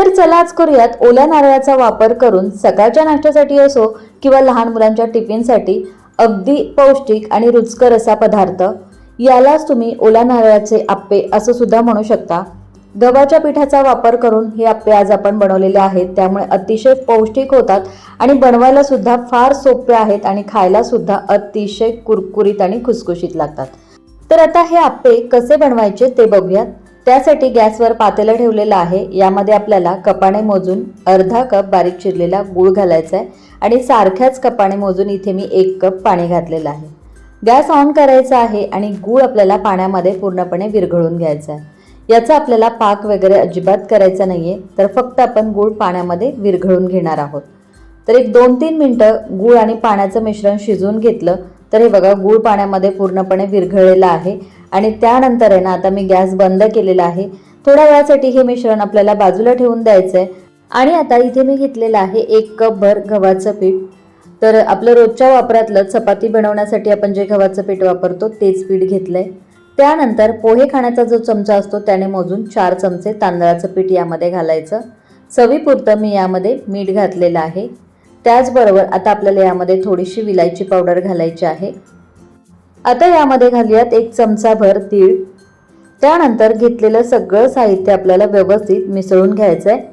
तर चला आज करूयात ओल्या नारळाचा वापर करून सकाळच्या नाश्त्यासाठी असो किंवा लहान मुलांच्या टिफिनसाठी अगदी पौष्टिक आणि रुचकर असा पदार्थ. यालाच तुम्ही ओल्या नारळाचे आप्पे असं सुद्धा म्हणू शकता. गव्हाच्या पिठाचा वापर करून हे आप्पे आज आपण बनवलेले आहेत. त्यामुळे अतिशय पौष्टिक होतात आणि बनवायला सुद्धा फार सोपे आहेत आणि खायला सुद्धा अतिशय कुरकुरीत आणि खुसखुशीत लागतात. तर आता हे आप्पे कसे बनवायचे ते बघूयात. त्यासाठी गॅसवर पातेलं ठेवलेलं आहे. यामध्ये आपल्याला कपाने मोजून अर्धा कप बारीक चिरलेला गूळ घालायचा आहे आणि सारख्याच कपाने मोजून इथे मी एक कप पाणी घातलेलं आहे. गॅस ऑन करायचा आहे आणि गूळ आपल्याला पाण्यामध्ये पूर्णपणे विरघळून घ्यायचा आहे. याचा आपल्याला पाक वगैरे अजिबात करायचा नाहीये तर फक्त आपण गूळ पाण्यामध्ये विरघळून घेणार आहोत. तर एक दोन तीन मिनटं गूळ आणि पाण्याचं मिश्रण शिजवून घेतलं तर हे बघा गूळ पाण्यामध्ये पूर्णपणे विरघळलेलं आहे आणि त्यानंतर आहे ना आता मी गॅस बंद केलेला आहे. थोड्या वेळासाठी हे मिश्रण आपल्याला बाजूला ठेवून द्यायचं आहे आणि आता इथे मी घेतलेलं आहे एक कप भर गव्हाचं पीठ. तर आपलं रोजच्या वापरातलं चपाती बनवण्यासाठी आपण जे गव्हाचं पीठ वापरतो तेच पीठ घेतलं आहे त्यानंतर पोहे खाण्याचा जो चमचा असतो त्याने मोजून चार चमचे तांदळाचं पीठ यामध्ये घालायचं. चवीपुरतं मी यामध्ये मीठ घातलेलं आहे. त्याचबरोबर आता आपल्याला यामध्ये थोडीशी विलायची पावडर घालायची आहे. आता यामध्ये घालूयात एक चमचाभर तीळ. त्यानंतर घेतलेलं सगळं साहित्य आपल्याला व्यवस्थित मिसळून घ्यायचं आहे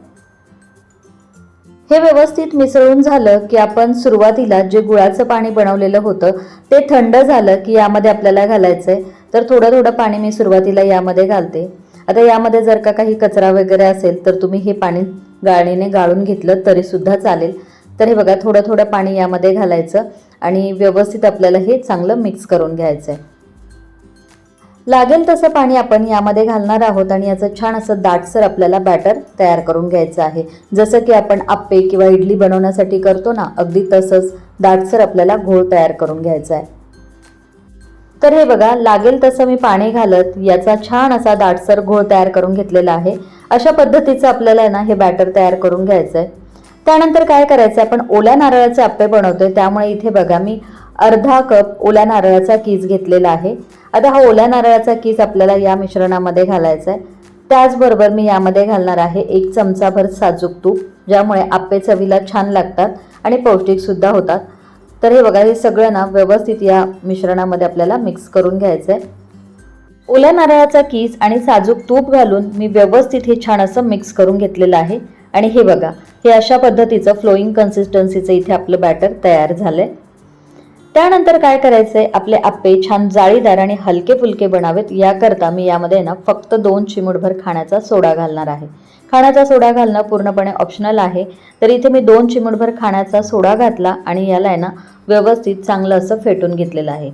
हे व्यवस्थित मिसळून झालं की आपण सुरुवातीला जे गुळाचं पाणी बनवलेलं होतं ते थंड झालं की यामध्ये आपल्याला घालायचं आहे तर थोडं थोडं पाणी मी सुरुवातीला यामध्ये घालते. आता यामध्ये जर का काही कचरा वगैरे असेल तर तुम्ही हे पाणी गाळणीने गाळून घेतलं तरी सुद्धा चालेल. तर हे बघा थोडं थोडं पाणी यामध्ये घालायचं आणि व्यवस्थित आपल्याला हे चांगलं मिक्स करून घ्यायचं आहे लागेल तसं पाणी आपण यामध्ये घालणार आहोत आणि याचं छान असं दाटसर आपल्याला बॅटर तयार करून घ्यायचं आहे. जसं की आपण आप्पे किंवा इडली बनवण्यासाठी करतो ना अगदी तसंच दाटसर आपल्याला घोळ तयार करून घ्यायचा आहे तर हे बघा लागेल तसं मी पाणी घालत याचा छान असा दाटसर घोळ तयार करून घेतलेला आहे. अशा पद्धतीचं आपल्याला आहे ना हे बॅटर तयार करून घ्यायचं आहे त्यानंतर काय करायचं? आपण ओल्या नारळाचे आप्पे बनवतोय. त्यामुळे इथे बघा मी अर्धा कप ओल्या नारळाचा कीस घेतलेला आहे. आता हा ओल्या नारळाचा कीस आपल्याला या मिश्रणामध्ये घालायचा आहे. त्याचबरोबर मी यामध्ये घालणार आहे एक चमचाभर साजूक तूप ज्यामुळे आप्पे चवीला छान लागतात आणि पौष्टिकसुद्धा होतात. तर हे बघा हे सगळं ना व्यवस्थित या मिश्रणामध्ये आपल्याला मिक्स करून घ्यायचं आहे. ओल्या नारळाचा कीस आणि साजूक तूप घालून मी व्यवस्थित हे छान असं मिक्स करून घेतलेलं आहे. आणि हे बघा हे अशा पद्धतीचं फ्लोईंग कन्सिस्टन्सीचं इथे आपलं बॅटर तयार झालं आहे त्यानंतर काय करायचंय? आपले आप्पे छान जाळीदार आणि हलके फुलके बनावेत. याकरता मी यामध्ये ना फक्त दोन चिमूटभर खाण्याचा सोडा घालणार आहे. खाण्याचा सोडा घालणं पूर्णपणे ऑप्शनल आहे. तर इथे मी दोन चिमूटभर खाण्याचा सोडा घातला आणि याला आहे ना व्यवस्थित चांगलं असं फेटून घेतलेलं आहे.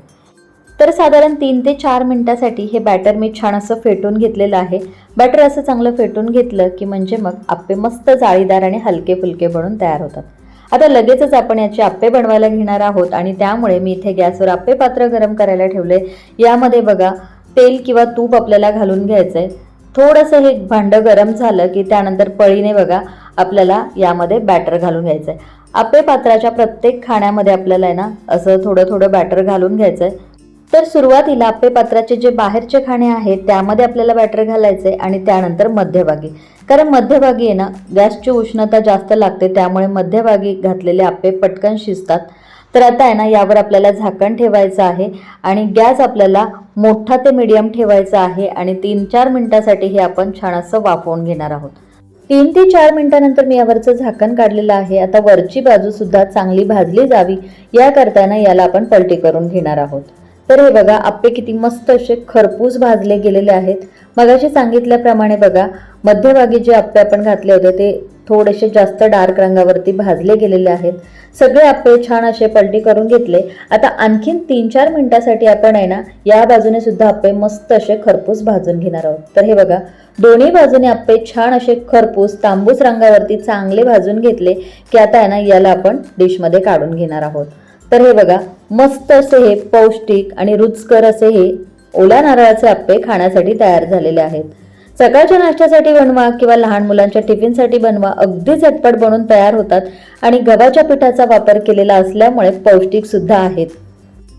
तर साधारण तीन ते चार मिनटासाठी हे बॅटर मी छान असं फेटून घेतलेलं आहे. बॅटर असं चांगलं फेटून घेतलं की म्हणजे मग आप्पे मस्त जाळीदार आणि हलके फुलके बनून तयार होतात. आता लगेचच आपण याचे आप्पे बनवायला घेणार आहोत आणि त्यामुळे मी इथे गॅसवर आप्पे पात्र गरम करायला ठेवले. यामध्ये बघा तेल किंवा तूप आपल्याला घालून घ्यायचं आहे थोडंसं हे भांडं गरम झालं की त्यानंतर पळीने बघा आपल्याला यामध्ये बॅटर घालून घ्यायचं आहे आप्पे पात्राच्या प्रत्येक खाण्यामध्ये आपल्याला आहे ना असं थोडं थोडं बॅटर घालून घ्यायचं आहे तर सुरुवातीला आप्पे पात्राचे जे बाहेरचे खाणे आहेत त्यामध्ये आपल्याला बॅटर घालायचे आणि त्यानंतर मध्यभागी. कारण मध्यभागी आहे ना गॅसची उष्णता जास्त लागते त्यामुळे मध्यभागी घातलेले आप्पे पटकन शिजतात. तर आता आहे ना यावर आपल्याला झाकण ठेवायचं आहे आणि गॅस आपल्याला मोठा ते मीडियम ठेवायचा आहे आणि तीन चार मिनिटासाठी हे आपण छान असं वाफवून घेणार आहोत. तीन ते चार मिनिटानंतर मी यावरचं झाकण काढलेलं आहे. आता वरची बाजू सुद्धा चांगली भाजली जावी या करताना याला आपण पलटी करून घेणार आहोत. तर हे बघा आप्पे किती मस्त असे खरपूस भाजले गेलेले आहेत. मगाशी सांगितल्याप्रमाणे बघा मध्यभागी जे आप्पे आपण घातले होते ते थोडेसे जास्त डार्क रंगावरती भाजले गेलेले आहेत. सगळे आप्पे छान असे पलटी करून घेतले. आता आणखीन तीन चार मिनिटासाठी आपण आहे ना या बाजूने सुद्धा आप्पे मस्त असे खरपूस भाजून घेणार आहोत. तर हे बघा दोन्ही बाजूने आप्पे छान असे खरपूस तांबूस रंगावरती चांगले भाजून घेतले की आता आहे ना याला आपण डिशमध्ये काढून घेणार आहोत. तर हे बघा मस्त असे हे पौष्टिक आणि रुचकर असे हे ओल्या नारळाचे आप्पे खाण्यासाठी तयार झालेले आहेत. सकाळच्या नाश्त्यासाठी बनवा किंवा लहान मुलांच्या टिफिनसाठी बनवा अगदी झटपट बनून तयार होतात आणि गव्हाच्या पिठाचा वापर केलेला असल्यामुळे पौष्टिक सुद्धा आहेत.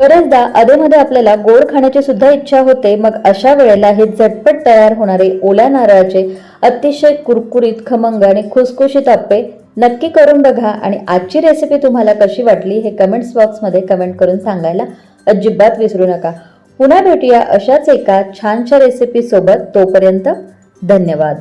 बरेचदा अधेमध्ये आपल्याला गोड खाण्याची सुद्धा इच्छा होते मग अशा वेळेला हे झटपट तयार होणारे ओल्या नारळाचे अतिशय कुरकुरीत खमंग आणि खुसखुशीत आप्पे नक्की करून बघा. आणि आजची रेसिपी तुम्हाला कशी वाटली हे कमेंट्स बॉक्समध्ये कमेंट करून सांगायला अजिबात विसरू नका. पुन्हा भेटूया अशाच एका छानशा रेसिपीसोबत तोपर्यंत धन्यवाद.